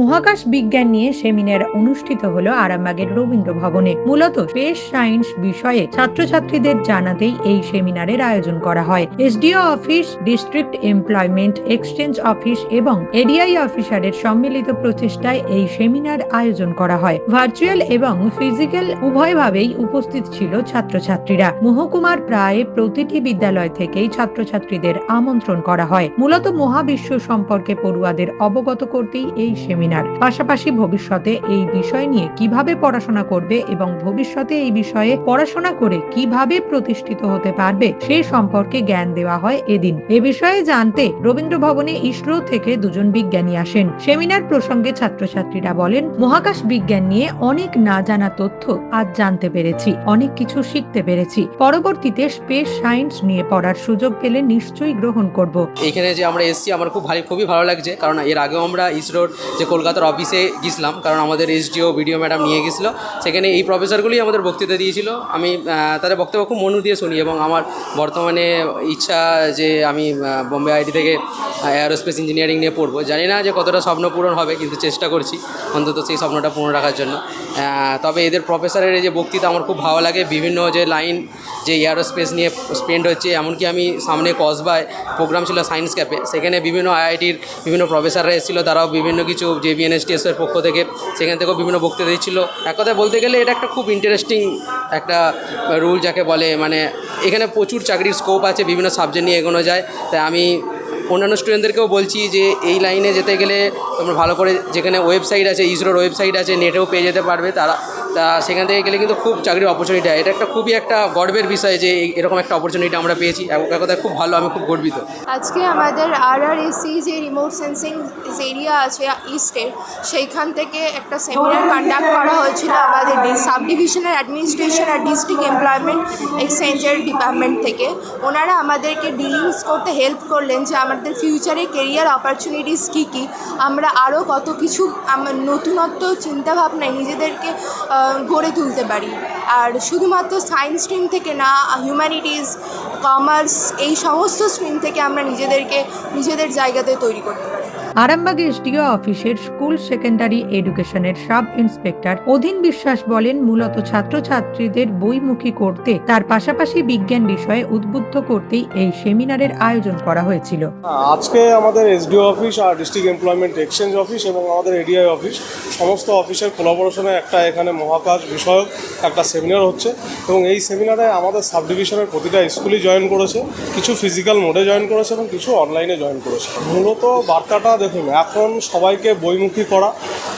মহাকাশ বিজ্ঞান নিয়ে সেমিনার অনুষ্ঠিত হলো আরামবাগের রবীন্দ্র ভবনে মূলত স্পেস সায়েন্স বিষয়ে ছাত্রছাত্রীদের জানাতেই এই সেমিনারের আয়োজন করা হয়। SDO office, district employment, exchange office এবং এডিআই অফিসারের সম্মিলিত প্রচেষ্টায় এই সেমিনার আয়োজন করা হয়। ভার্চুয়াল এবং ফিজিক্যাল উভয়ভাবেই উপস্থিত ছিল ছাত্রছাত্রীরা। মহকুমার প্রায় প্রতিটি বিদ্যালয় থেকেই ছাত্রছাত্রীদের আমন্ত্রণ করা হয়। মূলত মহাবিশ্ব সম্পর্কে পড়ুয়াদের অবগত করতেই এই সেমিনার পাশাপাশি ভবিষ্যতে এই বিষয় নিয়ে কীভাবে পড়াশোনা করবে এবং ভবিষ্যতে এই বিষয়ে পড়াশোনা করে কীভাবে প্রতিষ্ঠিত হতে পারবে সে সম্পর্কে জ্ঞান দেওয়া হয় এদিন। এ বিষয়ে জানতে রবীন্দ্র ভবনে ইসরো থেকে দুজন বিজ্ঞানী আসেন। সেমিনার প্রসঙ্গে ছাত্রছাত্রীরা বলেন, মহাকাশ বিজ্ঞান নিয়ে অনেক না জানা তথ্য আজ জানতে পেরেছি, অনেক কিছু শিখতে পেরেছি। পরবর্তীতে স্পেস সায়েন্স নিয়ে পড়ার সুযোগ পেলে নিশ্চয়ই গ্রহণ করব। এখানে যে আমরা এসেছি, আমার খুব ভালো খুবই ভালো লাগছে। কারণ এর আগেও আমরা ইসরোর যে কলকাতার অফিসে গেছিলাম, কারণ আমাদের এসডিও ভিডিও ম্যাডাম নিয়ে গেছিল। সেখানে এই প্রফেসরগুলি আমাদের বক্তৃতা দিয়েছিল। আমি তাদের বক্তব্য খুব মনু দিয়ে শুনি এবং আমার বর্তমানে ইচ্ছা যে আমি বোম্বে আইটি থেকে এয়ারোস্পেস ইঞ্জিনিয়ারিং নিয়ে পড়ব। জানি না যে কতটা স্বপ্ন পূরণ হবে, কিন্তু চেষ্টা করছি অন্তত সেই স্বপ্নটা পূরণ রাখার জন্য। তবে এদের প্রফেসরের এই যে বক্তৃতা আমার খুব ভালো লাগে। বিভিন্ন যে লাইন যে এয়ারোস্পেস নিয়ে স্পেন্ড হচ্ছে, এমনকি আমি সামনে কসবায় প্রোগ্রাম ছিল সায়েন্স ক্যাপে সেখানে বিভিন্ন আইআইটির বিভিন্ন প্রফেসররা এসেছিল, তারাও বিভিন্ন কিছু যে বিএনএসটিএস এর পক্ষ থেকে, সেখান থেকেও বিভিন্ন বক্তৃতা দিচ্ছিল। এক কথায় বলতে গেলে এটা একটা খুব ইন্টারেস্টিং একটা রুল যাকে বলে মানে এখানে প্রচুর চাকরির স্কোপ আছে, বিভিন্ন সাবজেক্ট নিয়ে এগোনো যায়। তাই আমি অন্যান্য স্টুডেন্টদেরকেও বলছি যে, এই লাইনে যেতে গেলে তোমরা ভালো করে যেখানে ওয়েবসাইট আছে, ইসরোর ওয়েবসাইট আছে নেটেও পেয়ে যেতে পারবে। তারা তা সেখান থেকে গেলে কিন্তু খুব চাকরির অপরচুনিটি হয়। এটা একটা খুবই একটা গর্বের বিষয় যে এরকম একটা অপরচুনিটি আমরা পেয়েছি। কথায় খুব ভালো, আমি খুব গর্বিত। আজকে আমাদের আর আর এসি যে রিমোট সেন্সিং এরিয়া আছে ইস্টের সেইখান থেকে একটা সেমিনার কন্ডাক্ট করা হয়েছিল আমাদের সাব ডিভিশনাল অ্যাডমিনিস্ট্রেশন আর ডিস্ট্রিক্ট এমপ্লয়মেন্ট এক্সচেঞ্জের ডিপার্টমেন্ট থেকে। ওনারা আমাদেরকে ডিলিংস করতে হেল্প করলেন যে আমাদের ফিউচারে কেরিয়ার অপরচুনিটিস কী কী। আমরা আরও কত কিছু নতুনত্ব, চিন্তাভাবনায় নিজেদেরকে গড়ে তুলতে পারি। আর শুধুমাত্র সায়েন্স স্ট্রিম থেকে না হিউম্যানিটিস কমার্স এই সমস্ত স্ট্রিম থেকে আমরা নিজেদেরকে, নিজেদের জায়গাতে তৈরি করতে পারি। আরামবাগ এসডিও অফিসের স্কুল সেকেন্ডারি এডুকেশনের সাব ইন্সপেক্টর অধীন বিশ্বাস বলেন, মূলত ছাত্রছাত্রীদের বইমুখী করতে, তার পাশাপাশি বিজ্ঞান বিষয়ে উদ্বুদ্ধ করতেই এই সেমিনারের আয়োজন করা হয়েছিল। আজকে আমাদের এসডিও অফিস আর ডিস্ট্রিক্ট এমপ্লয়মেন্ট এক্সচেঞ্জ অফিস এবং আমাদের এডিআই অফিস সমস্ত অফিসের কোলাবোরেশনে একটা এখানে মহাকাশ বিষয়ক একটা সেমিনার হচ্ছে এবং এই সেমিনারে আমাদের সাব ডিভিশনের প্রতিটা স্কুলই জয়েন করেছে, কিছু ফিজিক্যাল মোডে জয়েন করেছে এবং কিছু অনলাইনে জয়েন করেছে। মূলত বার্তাটা দেখুন, এখন সবাইকে বইমুখী করা,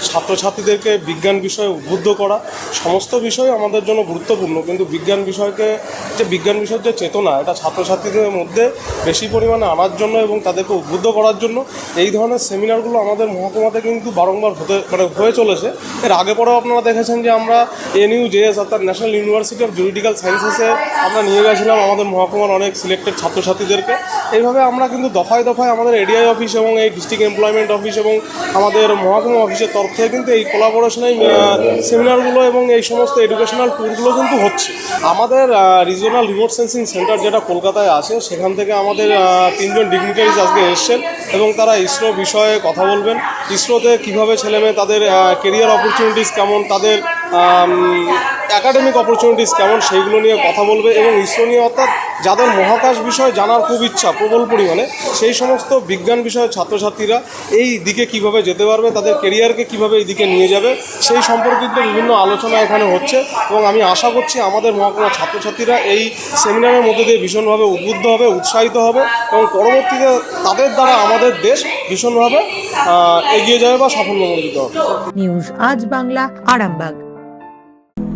ছাত্রছাত্রীদেরকে বিজ্ঞান বিষয়ে উদ্বুদ্ধ করা, সমস্ত বিষয় আমাদের জন্য গুরুত্বপূর্ণ, কিন্তু বিজ্ঞান বিষয়কে, যে বিজ্ঞান বিষয়ের যে চেতনা, এটা ছাত্রছাত্রীদের মধ্যে বেশি পরিমাণে আনার জন্য এবং তাদেরকে উদ্বুদ্ধ করার জন্য, এই ধরনের সেমিনারগুলো আমাদের মহকুমাতে কিন্তু বারংবার হতে মানে হয়ে চলেছে। এর আগে পরেও আপনারা দেখেছেন যে আমরা এনইউ জেএস অর্থাৎ ন্যাশনাল ইউনিভার্সিটি অফ জুরিডিক্যাল সায়েন্সেসে আমরা নিয়ে গেছিলাম আমাদের মহকুমার অনেক সিলেক্টেড ছাত্রছাত্রীদেরকে। এইভাবে আমরা কিন্তু দফায় দফায় আমাদের এডিআই অফিস এবং এই ডিস্ট্রিক্ট এমপ্লয়মেন্ট অফিস এবং আমাদের মহকুমা অফিসের তরফ থেকে কিন্তু এই কোলাবোরেশনে সেমিনারগুলো এবং এই সমস্ত এডুকেশনাল ট্যুরগুলো কিন্তু হচ্ছে। আমাদের রিজিওনাল রিমোট সেন্সিং সেন্টার যেটা কলকাতায় আছে, সেখান থেকে আমাদের তিনজন ডিগনিটারিজ আজকে এসছেন এবং তারা ইসরো বিষয়ে কথা বলবেন। ইসরোতে কীভাবে ছেলেমেয়ে তাদের কেরিয়ার অপরচুনিটিস কেমন, তাদের একাডেমিক অপরচুনিটিস কেমন সেইগুলো নিয়ে কথা বলবে এবং ইসরো নিয়ে অর্থাৎ যাদের মহাকাশ বিষয়ে জানার খুব ইচ্ছা, প্রবল পরিমাণে, সেই সমস্ত বিজ্ঞান বিষয়ের ছাত্রছাত্রীরা এই দিকে কীভাবে যেতে পারবে, তাদের কেরিয়ারকে কীভাবে এই দিকে নিয়ে যাবে, সেই সম্পর্কিত বিভিন্ন আলোচনা এখানে হচ্ছে এবং আমি আশা করছি আমাদের মহকুমার ছাত্রছাত্রীরা এই সেমিনারের মধ্যে দিয়ে ভীষণভাবে উদ্বুদ্ধ হবে, উৎসাহিত হবে এবং পরবর্তীতে তাদের দ্বারা আমাদের দেশ ভীষণভাবে এগিয়ে যাবে বা সাফল্যমণ্ডিত হবে। নিউজ আজ বাংলা, আরামবাগ।